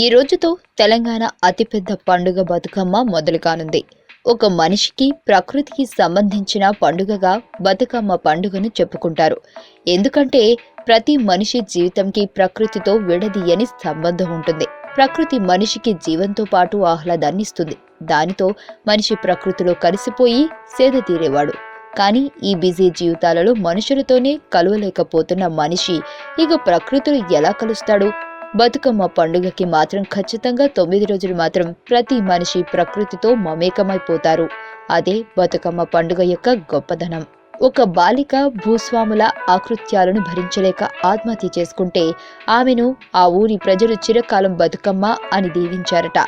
ఈ రోజుతో తెలంగాణ అతిపెద్ద పండుగ బతుకమ్మ మొదలు కానుంది ఒక మనిషికి ప్రకృతికి సంబంధించిన పండుగగా బతుకమ్మ పండుగను చెప్పుకుంటారు. ఎందుకంటే ప్రతి మనిషి జీవితంకి ప్రకృతితో విడదీయని సంబంధం ఉంటుంది. ప్రకృతి మనిషికి జీవంతో పాటు ఆహ్లాదాన్ని ఇస్తుంది. దానితో మనిషి ప్రకృతిలో కలిసిపోయి సేద తీరేవాడు. కానీ ఈ బిజీ జీవితాలలో మనుషులతోనే కలవలేకపోతున్న మనిషి ఇక ప్రకృతిలో ఎలా కలుస్తాడు? బతుకమ్మ పండుగకి మాత్రం ఖచ్చితంగా తొమ్మిది రోజులు మాత్రం ప్రతి మనిషి ప్రకృతితో మమేకమైపోతారు. అదే బతుకమ్మ పండుగ యొక్క గొప్పదనం. ఒక బాలిక భూస్వాముల ఆకృత్యాలను భరించలేక ఆత్మహత్య చేసుకుంటే ఆమెను ఆ ఊరి ప్రజలు చిరకాలం బతుకమ్మ అని దీవించారట.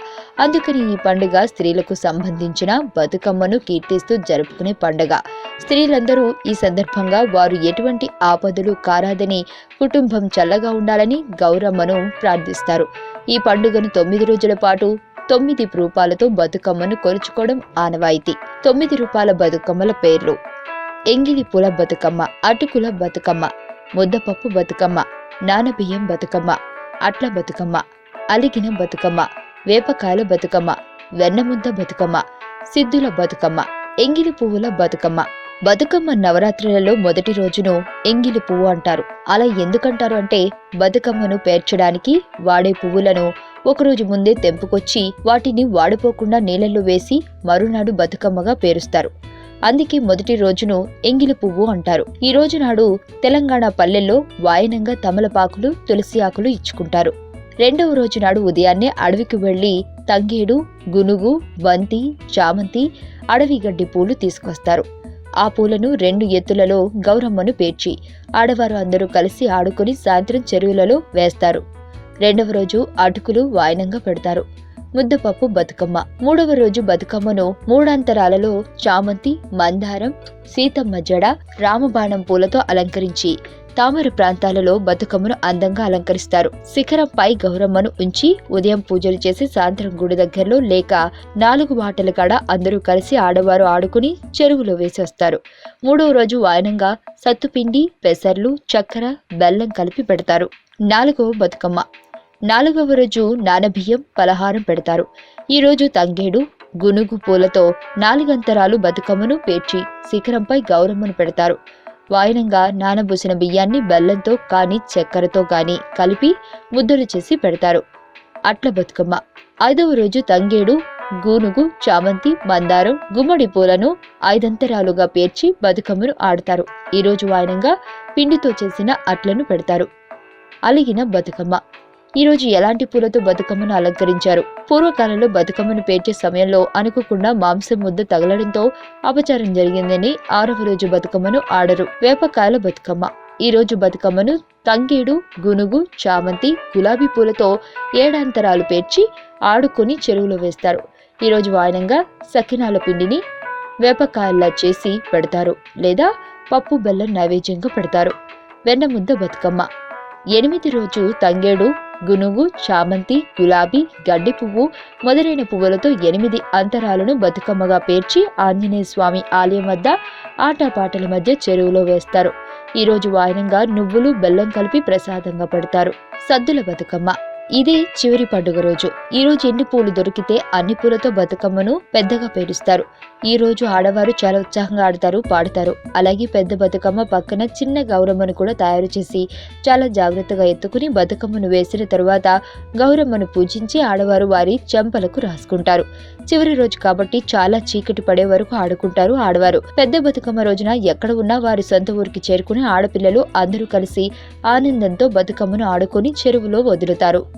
అందుకని ఈ పండుగ స్త్రీలకు సంబంధించిన బతుకమ్మను కీర్తిస్తూ జరుపుకునే పండుగ. స్త్రీలందరూ ఈ సందర్భంగా వారు ఎటువంటి ఆపదలు కారాదని కుటుంబం చల్లగా ఉండాలని గౌరమ్మను ప్రార్థిస్తారు. ఈ పండుగను తొమ్మిది రోజుల పాటు తొమ్మిది రూపాలతో బతుకమ్మను కొలుచుకోవడం ఆనవాయితీ. తొమ్మిది రూపాయల బతుకమ్మల పేర్లు ఎంగిలి పూల బతుకమ్మ అటుకుల బతుకమ్మ ముద్దపప్పు బతుకమ్మ నానబియ్యం బతుకమ్మ అట్ల బతుకమ్మ అలిగిన బతుకమ్మ వేపకాయల బతుకమ్మ వెన్నముద్ద బతుకమ్మ సిద్ధుల బతుకమ్మ ఎంగిలి పువ్వుల బతుకమ్మ. బతుకమ్మ నవరాత్రులలో మొదటి రోజును ఎంగిలి పువ్వు అంటారు. అలా ఎందుకంటారు అంటే బతుకమ్మను పేర్చడానికి వాడే పువ్వులను ఒకరోజు ముందే తెంపుకొచ్చి వాటిని వాడిపోకుండా నీళ్ళల్లో వేసి మరునాడు బతుకమ్మగా పేరుస్తారు. అందుకే మొదటి రోజును ఎంగిలి పువ్వు అంటారు. ఈ రోజు నాడు తెలంగాణ పల్లెల్లో వాయనంగా తమలపాకులు తులసి ఆకులు ఇచ్చుకుంటారు. రెండవ రోజు నాడు ఉదయాన్నే అడవికి వెళ్ళి తంగేడు గునుగు బంతి చామంతి అడవి గడ్డి పూలు తీసుకొస్తారు. ఆ పూలను రెండు ఎత్తులలో గౌరమ్మను పేర్చి ఆడవారు అందరూ కలిసి ఆడుకుని సాయంత్రం చెరువులలో వేస్తారు. రెండవ రోజు అటుకులు వాయనంగా పెడతారు. ముద్దపప్పు బతుకమ్మ. మూడవ రోజు బతుకమ్మను మూడంతరాలలో చామంతి మందారం సీతమ్మ జడ రామబాణం పూలతో అలంకరించి తామర ప్రాంతాలలో బతుకమ్మను అందంగా అలంకరిస్తారు. శిఖరంపై గౌరమ్మను ఉంచి ఉదయం పూజలు చేసి సాయంత్రం గుడి దగ్గరలో లేక నాలుగు బాటల కాడ అందరూ కలిసి ఆడవారు ఆడుకుని చెరువులో వేసేస్తారు. మూడవ రోజు వాయనంగా సత్తుపిండి పెసర్లు చక్కెర బెల్లం కలిపి పెడతారు. నాలుగవ బతుకమ్మ. నాలుగవ రోజు నానబియ్యం పలహారం పెడతారు. ఈరోజు తంగేడు గునుగు పూలతో నాలుగంతరాలు బతుకమ్మను పేర్చి శిఖరంపై గౌరమ్మను పెడతారు. వాయనంగా నానబూసిన బియ్యాన్ని బెల్లంతో కానీ చక్కెరతో కానీ కలిపి ముద్దలు చేసి పెడతారు. అట్ల బతుకమ్మ. ఐదవ రోజు తంగేడు గూనుగు చామంతి మందారం గుమ్మడి పూలను ఐదంతరాలుగా పేర్చి బతుకమ్మను ఆడతారు. ఈరోజు వాయనంగా పిండితో చేసిన అట్లను పెడతారు. అలిగిన బతుకమ్మ. ఈరోజు ఎలాంటి పూలతో బతుకమ్మను అలంకరించారు? పూర్వకాలంలో బతుకమ్మను పేర్చే సమయంలో అనుకోకుండా మాంసం ముద్ద తగలడంతో అపచారం జరిగిందని ఆరవ రోజు బతుకమ్మను ఆడరు. వేపకాయల బతుకమ్మ. ఈ రోజు బతుకమ్మను తంగేడు గునుగు చామంతి గులాబీ పూలతో ఏడాంతరాలు పేర్చి ఆడుకొని చెరువులో వేస్తారు. ఈరోజు వాయనంగా సకినాల పిండిని వేపకాయల్లా చేసి పెడతారు లేదా పప్పు బెల్లం నైవేద్యంగా పెడతారు. వెన్నముద్ద బతుకమ్మ. ఎనిమిది రోజు తంగేడు గునుగు చామంతి గులాబీ గడ్డి పువ్వు మొదలైన పువ్వులతో ఎనిమిది అంతరాలను బతుకమ్మగా పేర్చి ఆంజనేయ స్వామి ఆలయం వద్ద ఆటపాటల మధ్య చెరువులో వేస్తారు. ఈరోజు వాయనంగా నువ్వులు బెల్లం కలిపి ప్రసాదంగా పెడతారు. సద్దుల బతుకమ్మ. ఇదే చివరి పండుగ రోజు. ఈ రోజు ఎన్ని పూలు దొరికితే అన్ని పూలతో బతుకమ్మను పెద్దగా పేరుస్తారు ఈ రోజు ఆడవారు చాలా ఉత్సాహంగా ఆడతారు పాడతారు. అలాగే పెద్ద బతుకమ్మ పక్కన చిన్న గౌరమ్మను కూడా తయారు చేసి చాలా జాగ్రత్తగా ఎత్తుకుని బతుకమ్మను వేసిన తరువాత గౌరమ్మను పూజించి ఆడవారు వారి చెంపలకు రాసుకుంటారు. చివరి రోజు కాబట్టి చాలా చీకటి పడే వరకు ఆడుకుంటారు ఆడవారు. పెద్ద బతుకమ్మ రోజున ఎక్కడ ఉన్నా వారి సొంత ఊరికి చేరుకుని ఆడపిల్లలు అందరూ కలిసి ఆనందంతో బతుకమ్మను ఆడుకొని చెరువులో వదులుతారు.